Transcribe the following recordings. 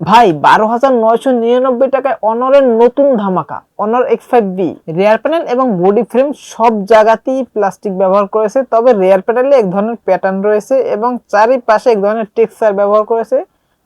ভাই, বারো হাজার নয়শো নিরানব্বই টাকায় অনরের নতুন ধামাকা Honor X five B rear panel এবং বডি ফ্রেম সব জায়গাতেই প্লাস্টিক ব্যবহার করেছে, তবে রেয়ার প্যানেলে এক ধরনের প্যাটার্ন রয়েছে এবং চারিপাশে এক ধরনের টেক্সচার ব্যবহার করেছে,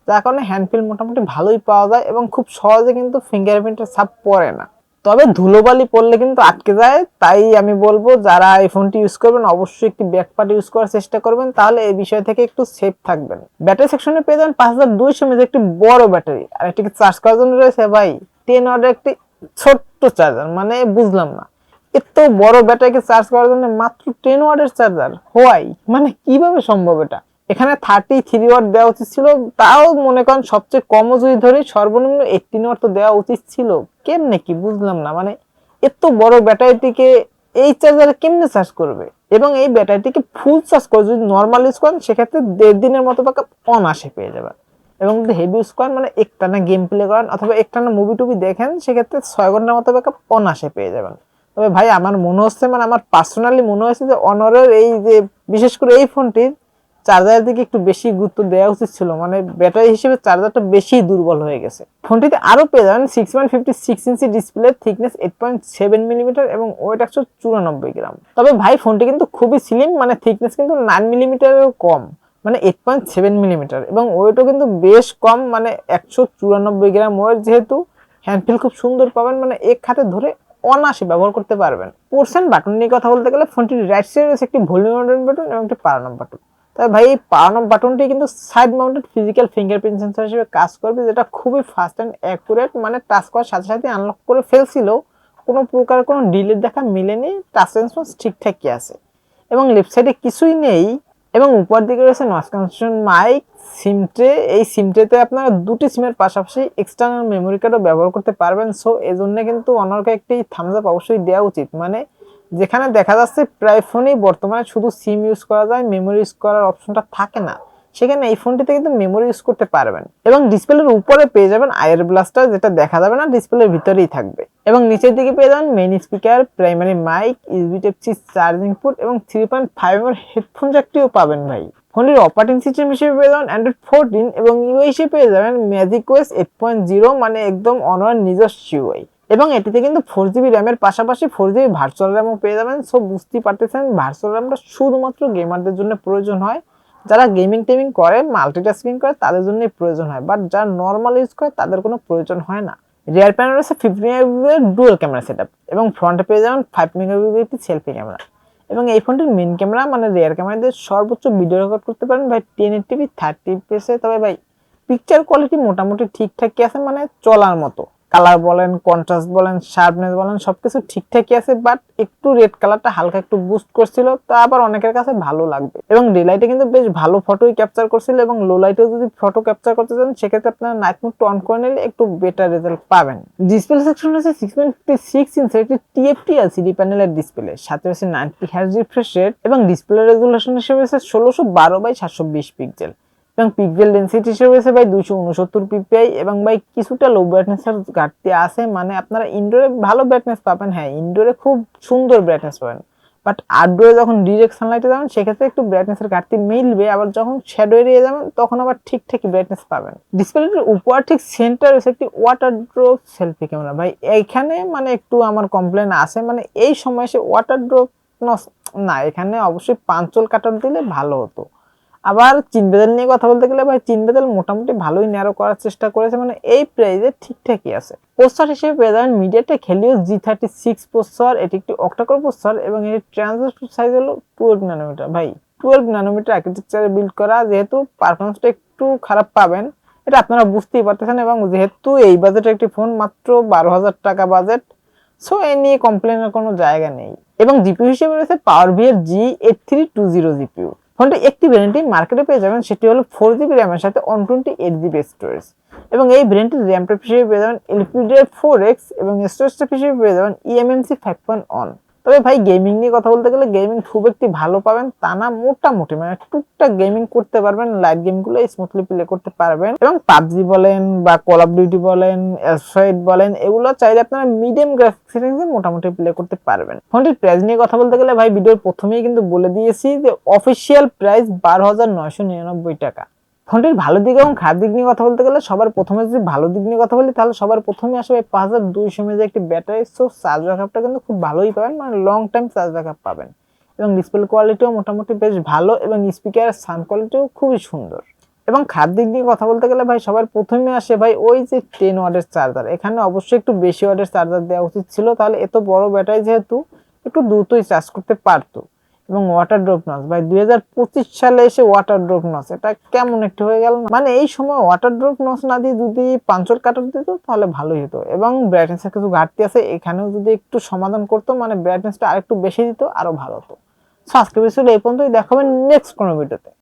যার কারণে হ্যান্ডফিল মোটামুটি ভালোই পাওয়া যায় এবং খুব সহজে কিন্তু ফিঙ্গারপ্রিন্টের ছাপ পড়ে না। তবে ধুলোবালি পড়লে কিন্তু আটকে যায়। তাই আমি বলব, যারা এই ফোনটি ইউজ করবেন, অবশ্যই একটি ব্যাকপার্ট ইউজ করার চেষ্টা করবেন। তাহলে এই বিষয় থেকে একটু সেফ থাকবেন। ব্যাটারি সেকশনে পেয়ে যাবেন পাঁচ হাজার দুইশো এমএচ একটি বড় ব্যাটারি আর এটিকে চার্জ করার জন্য রয়েছে ভাই টেন ওয়াটের একটি ছোট্ট চার্জার মানে বুঝলাম না। এত বড় ব্যাটারিকে চার্জ করার জন্য মাত্র টেন ওয়ার্ডের চার্জার হোয়াই মানে কীভাবে সম্ভব এটা? এখানে থার্টি থ্রি ওয়াট দেওয়া উচিত ছিল, তাও মনে করেন সবচেয়ে কম যদি ধরি, সর্বনিম্ন এইটিন ওয়াট তো দেওয়া উচিত ছিল। কেমনে কি বুঝলাম না মানে এত বড় ব্যাটারিটিকে এই চার্জারে কেমনে চার্জ করবে? এবং এই ব্যাটারিটিকে ফুল চার্জ করে যদি নর্মাল ইউজ করেন, সেক্ষেত্রে দেড় দিনের মতো ব্যাকআপ অনাসে পেয়ে যাবেন। এবং যদি হেভি ইউজ করেন মানে একটানা গেম প্লে করেন অথবা একটানা মুভি টুভি দেখেন, সেক্ষেত্রে ছয় ঘণ্টার মতো ব্যাকআপ অনাসে পেয়ে যাবেন। তবে ভাই, আমার মনে হচ্ছে মানে আমার পার্সোনালি মনে হয়েছে যে অনরের এই যে, বিশেষ করে এই ফোনটির চার্জারের দিকে একটু বেশি গুরুত্ব দেওয়া উচিত ছিল মানে ব্যাটারি হিসেবে চার্জারটা বেশি দুর্বল হয়ে গেছে। ফোনটিতে আরও পেয়ে যাবেন সিক্স পয়েন্ট ফিফটি সিক্স ইঞ্চি display thickness eight point seven millimetre এবং ওয়েট একশো চুরানব্বই গ্রাম। তবে ভাই, ফোনটি কিন্তু খুবই স্লিম মানে থিকনেস কিন্তু নাইন মিলিমিটারেরও কম মানে এইট পয়েন্ট সেভেন মিলিমিটার এবং ওয়েটও কিন্তু বেশ কম মানে একশো চুরানব্বই গ্রাম ওয়েট যেহেতু। হ্যান্ডফিল খুব সুন্দর পাবেন মানে এক হাতে ধরে অনায়াসে ব্যবহার করতে পারবেন। পোর্শন বাটন নিয়ে কথা বলতে গেলে ফোনটির রাইট সাইডে রয়েছে একটি ভলিউম বাটন এবং একটি পারানম বাটন তবে ভাই, এই পাওয়ার বাটনটি কিন্তু side mounted physical fingerprint sensor হিসেবে কাজ করবে, যেটা খুবই ফাস্ট অ্যান্ড অ্যাকুরেট মানে টাচ করার সাথে সাথে আনলক করে ফেলছিল। কোনো প্রকার কোনো ডিলেট দেখা মিলেনি টাচ রেসপন্স ঠিকঠাকই আছে। এবং লেফট সাইডে কিছুই নেই, এবং উপর দিকে রয়েছে noise cancellation mic SIM tray এই সিম ট্রেতে আপনারা দুটি সিমের পাশাপাশি এক্সটার্নাল মেমোরি কার্ডও ব্যবহার করতে পারবেন। সো এই জন্য কিন্তু অনরকে একটি থামস আপ অবশ্যই দেওয়া উচিত। মানে যেখানে দেখা যাচ্ছে প্রায় ফোনেই বর্তমানে শুধু সিম ইউজ করা যায় মেমোরি ইউজ করার অপশনটা থাকে না। সেখানে এই ফোনটিতে কিন্তু মেমোরি ইউজ করতে পারবেন। এবং ডিসপ্লের উপরে পেয়ে যাবেন আয়ার ব্লাস্টার যেটা দেখা যাবে না ডিসপ্লের ভিতরেই থাকবে। এবং নিচের দিকে পেয়ে যাবেন main speaker primary mic USB type C charging port এবং থ্রি পয়েন্ট ফাইভ এর হেডফোন জ্যাকটিও পাবেন ভাই। ফোনটির অপারেটিং সিস্টেম হিসেবে পেয়ে যাবেন অ্যান্ড্রয়েড ফোরটিন এবং ইউআই হিসেবে পেয়ে যাবেন magic OS eight point zero মানে একদম অনর নিজস্ব ইউআই এবং এটিতে কিন্তু ফোর জিবি র্যামের পাশাপাশি ফোর জিবি ভার্চুয়াল র্যামও পেয়ে যাবেন। সো বুঝতেই পারতেছেন ভার্চুয়াল র্যামটা শুধুমাত্র গেমারদের জন্য প্রয়োজন হয়। যারা গেমিং টেমিং করে মাল্টিটাস্কিং করে, তাদের জন্যই প্রয়োজন হয়। বাট যারা নর্মাল ইউজ করে, তাদের কোনো প্রয়োজন হয় না। রিয়ার প্যানেল রয়েছে ফিফটি মেগাপিক্সেলের ডুয়াল ক্যামেরা সেট এবং ফ্রন্টে পেয়ে যাবেন ফাইভ মেগাপিক্সেলের একটি সেলফি ক্যামেরা এবং এই ফোনটির মেন ক্যামেরা মানে রিয়ার ক্যামেরা দিয়ে সর্বোচ্চ ভিডিও রেকর্ড করতে পারেন ভাই টেন এইটিভি থার্টি পিসে তবে ভাই পিকচার কোয়ালিটি মোটামুটি ঠিকঠাকই আছে মানে চলার মতো। কালার বলেন কন্ট্রাস্ট বলেন শার্পনেস বলেন, সবকিছু ঠিকঠাকই আছে বাট একটু রেড কালারটা হালকা একটু বুস্ট করছিল, তা আবার অনেকের কাছে ভালো লাগবে। এবং ডে লাইটে কিন্তু বেশ ভালো ফটোই ক্যাপচার করছিল, এবং লো লাইটেও যদি ফটো ক্যাপচার করতে চান, সেক্ষেত্রে আপনারা নাইট মোডটা অন করে নিলে একটু বেটার রেজাল্ট পাবেন। ডিসপ্লে সেকশন রয়েছে সিক্স পয়েন্ট ফিফটি সিক্স ইঞ্চের একটি টিএফটি এলসিডি প্যানেলের ডিসপ্লে সাথে রয়েছে নাইনটি হ্যাজ রিফ্রেশ রেট এবং ডিসপ্লে রেজুলেশন হিসেবে রয়েছে ষোলোশো বারো বাই সাতশো বিশ পিক্সেল এবং পিক্সেল ডেন্সিটি রয়েছে ভাই দুইশো উনসত্তর পিপিআই এবং ভাই কিছুটা লো ব্রাইটনেসের ঘাটতি আছে। মানে আপনারা ইনডোরে ভালো ব্রাইটনেস পাবেন। হ্যাঁ ইনডোরে খুব সুন্দর ব্রাইটনেস পাবেন। বাট আউটডোরে যখন ডিরেক্ট সানলাইটে যাবেন, সেক্ষেত্রে একটু ব্রাইটনেসের ঘাটতি মিলবে। আবার যখন শ্যাডো এরিয়া যাবেন, তখন আবার ঠিকঠাকই ব্রাইটনেস পাবেন। ডিসপ্লেটির উপর ঠিক সেন্টার রয়েছে একটি ওয়াটার ড্রপ সেলফি ক্যামেরা ভাই, এইখানে মানে একটু আমার কমপ্লেন আছে। মানে এই সময় এসে ওয়াটার ড্রপ না, এখানে অবশ্যই পাঞ্চল কাটার দিলে ভালো হতো। আবার চিন বেদেল নিয়ে কথা বলতে গেলে ভাই, চিন বেদেল মোটামুটি ভালোই ন্যারো করার চেষ্টা করেছে মানে এই প্রাইজে ঠিকঠাকই আছে। প্রসেসর হিসেবে পেয়ে যাবেন MediaTek Helio G thirty six processor এটি একটি অক্টাকোর প্রসেসর এবং এর ট্রানজিস্টর সাইজ হলো টুয়েলভ ন্যানোমিটার ভাই টুয়েলভ ন্যানোমিটার আর্কিটেকচারে বিল্ড করা, যেহেতু পারফরমেন্সটা একটু খারাপ পাবেন, এটা আপনারা বুঝতেই পারতেছেন এবং যেহেতু এই বাজেটে একটি ফোন মাত্র বারো হাজার টাকা বাজেট সো এ নিয়ে কমপ্লেনের কোনো জায়গা নেই। এবং জিপিউ হিসেবে রয়েছে power VR G eight three two zero GPU ফোনটি একটি ব্র্যান্ডটি মার্কেটে পেয়ে যাবেন, সেটি হলো ফোর জিবি র্যামের সাথে one twenty eight GB storage এবং এই ব্র্যান্ডটির র্যাম টাইপ হিসেবে পেয়ে যাবেন এলপিডি ফোর এক্স এবং স্টোরেজ হিসেবে পেয়ে যাবেন ইএমএমসি ফাইভ পয়েন্ট অন তবে ভাই গেমিং নিয়ে কথা বলতে গেলে গেমিং খুব একটি ভালো পাবেন, তা না মোটামুটি। মানে টুকটাক গেমিং করতে পারবেন লাইট গেমগুলো স্মুথলি প্লে করতে পারবেন। এবং পাবজি বলেন বা কল অফ ডিউটি বলেন অ্যাসফাইড বলেন, এগুলো চাইলে আপনারা মিডিয়াম গ্রাফিক্স সেটিংসে মোটামুটি প্লে করতে পারবেন। ফোনটির প্রাইস নিয়ে কথা বলতে গেলে ভাই ভিডিওর প্রথমেই কিন্তু বলে দিয়েছি যে অফিসিয়াল প্রাইস বারো হাজার নয়শো নিরানব্বই টাকা। ফোনটির ভালো দিক এবং খারাপ দিক নিয়ে কথা বলতে গেলে সবার প্রথমে যদি ভালো দিক নিয়ে কথা বলি, তাহলে সবার প্রথমে আসবে পাঁচ হাজার দুইশো এমএজ একটি ব্যাটারি। সো চার্জ ব্যাকআপটা কিন্তু খুব ভালোই পাবেন মানে লং টাইম চার্জ ব্যাকআপ পাবেন। এবং ডিসপ্লে কোয়ালিটিও মোটামুটি বেশ ভালো এবং স্পিকারের সাউন্ড কোয়ালিটিও খুবই সুন্দর। এবং খারাপ দিক নিয়ে কথা বলতে গেলে ভাই, সবার প্রথমে আসে ভাই ওই যে টেন ওয়াটের চার্জার এখানে অবশ্যই একটু বেশি ওয়াটের চার্জার দেওয়া উচিত ছিল, তাহলে এত বড় ব্যাটারি যেহেতু একটু দ্রুতই চার্জ করতে পারতো। এবং ওয়াটার ড্রপ নস ভাই, দুই সালে এসে ওয়াটার ড্রপ নস এটা কেমন একটু হয়ে গেল মানে এই সময় ওয়াটার ড্রপ নস না দিয়ে যদি পাঞ্চর কাটার দিত, তাহলে ভালোই হতো। এবং ব্রাইটনেসের কিছু ঘাটতি আছে, এখানেও যদি একটু সমাধান করতো মানে ব্রাইটনেসটা আরেকটু বেশি দিত আরও ভালো হতো। সাবস্ক্রাইব এই পর্যন্তই দেখাবেন নেক্সট কোনো ভিডিওতে